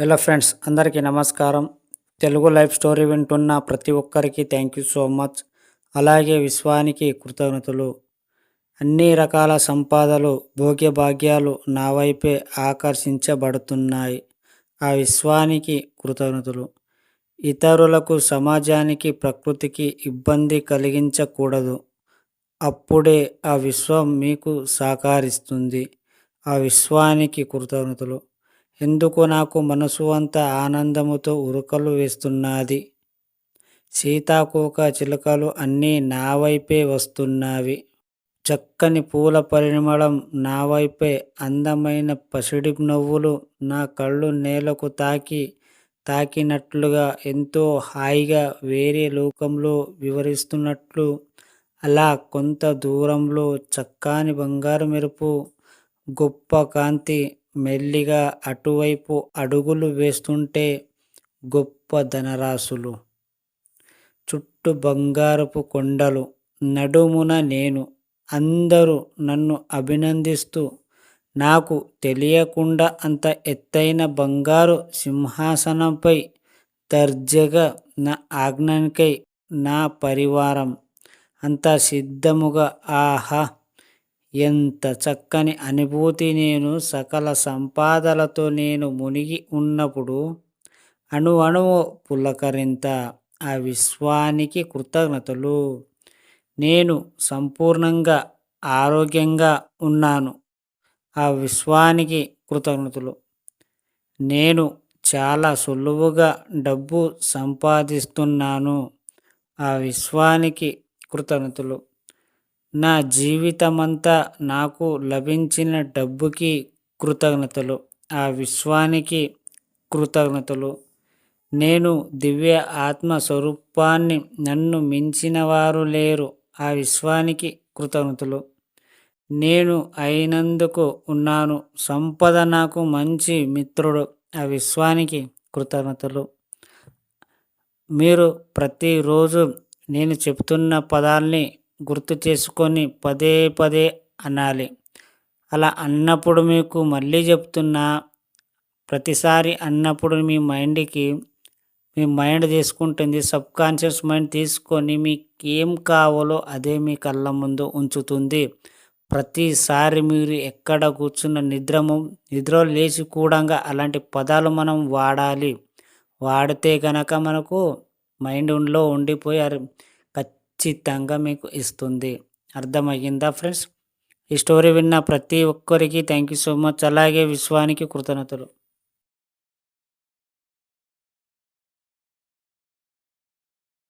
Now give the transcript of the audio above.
Hello friends అందరికీ నమస్కారం. Telugu life story వింటున్న ప్రతి ఒక్కరికి థ్యాంక్ యూ సో మచ్ అలాగే విశ్వానికి కృతజ్ఞతలు. అన్ని రకాల సంపాదలు భోగ్య భాగ్యాలు నా వైపే ఆకర్షించబడుతున్నాయి. ఆ విశ్వానికి కృతజ్ఞతలు. ఇతరులకు సమాజానికి ప్రకృతికి ఇబ్బంది కలిగించకూడదు. అప్పుడే ఆ విశ్వం మీకు సహకరిస్తుంది. ఆ విశ్వానికి కృతజ్ఞతలు. ఎందుకు నాకు మనసు అంత ఆనందముతో ఉరుకలు వేస్తున్నది. సీతాకోక చిలుకలు అన్నీ నా వైపే వస్తున్నవి. చక్కని పూల పరిమళం నా వైపే అందమైన పసిడి నవ్వులు నా కళ్ళు నేలకు తాకి తాకినట్లుగా ఎంతో హాయిగా వేరే లోకంలో వివరిస్తున్నట్లు అలా కొంత దూరంలో చక్కని బంగారు మెరుపు గొప్ప కాంతి మెల్లిగా అటువైపు అడుగులు వేస్తుంటే గొప్ప ధనరాశులు. చుట్టూ బంగారపు కొండలు నడుమున నేను. అందరూ నన్ను అభినందిస్తూ నాకు తెలియకుండా అంత ఎత్తైన బంగారు సింహాసనంపై దర్జగా నా ఆజ్ఞానికై నా పరివారం. అంత సిద్ధముగా ఆహా ఎంత చక్కని అనుభూతి నేను సకల సంపాదలతో నేను మునిగి ఉన్నప్పుడు అణు అణువు పులకరింత ఆ విశ్వానికి కృతజ్ఞతలు. నేను సంపూర్ణంగా ఆరోగ్యంగా ఉన్నాను. ఆ విశ్వానికి కృతజ్ఞతలు. నేను చాలా సులువుగా డబ్బు సంపాదిస్తున్నాను. ఆ విశ్వానికి కృతజ్ఞతలు. నా జీవితమంతా నాకు లభించిన డబ్బుకి కృతజ్ఞతలు ఆ విశ్వానికి కృతజ్ఞతలు. నేను దివ్య ఆత్మ స్వరూపాన్ని నన్ను మించిన వారు లేరు ఆ విశ్వానికి కృతజ్ఞతలు. నేను అయినందుకు ఉన్నాను సంపద నాకు మంచి మిత్రుడు ఆ విశ్వానికి కృతజ్ఞతలు. మీరు ప్రతిరోజు నేను చెప్తున్న పదాల్ని గుర్తు చేసుకొని పదే పదే అనాలి. అలా అన్నప్పుడు మీకు మళ్ళీ చెప్తున్నా ప్రతిసారి అన్నప్పుడు మీ మైండ్కి మీ మైండ్ తీసుకుంటుంది సబ్ కాన్షియస్ మైండ్ తీసుకొని మీకు ఏం కావాలో అదే మీ కళ్ళ ముందు ఉంచుతుంది. ప్రతిసారి మీరు ఎక్కడ కూర్చున్న నిద్రము నిద్ర లేచి కూడా అలాంటి పదాలు మనం వాడాలి. వాడితే కనుక మనకు మైండ్లో ఉండిపోయారు ఖచ్చితంగా మీకు ఇస్తుంది. అర్థమయ్యిందా ఫ్రెండ్స్? ఈ స్టోరీ విన్న ప్రతి ఒక్కరికి థ్యాంక్ యూ సో మచ్. అలాగే విశ్వానికి కృతజ్ఞతలు.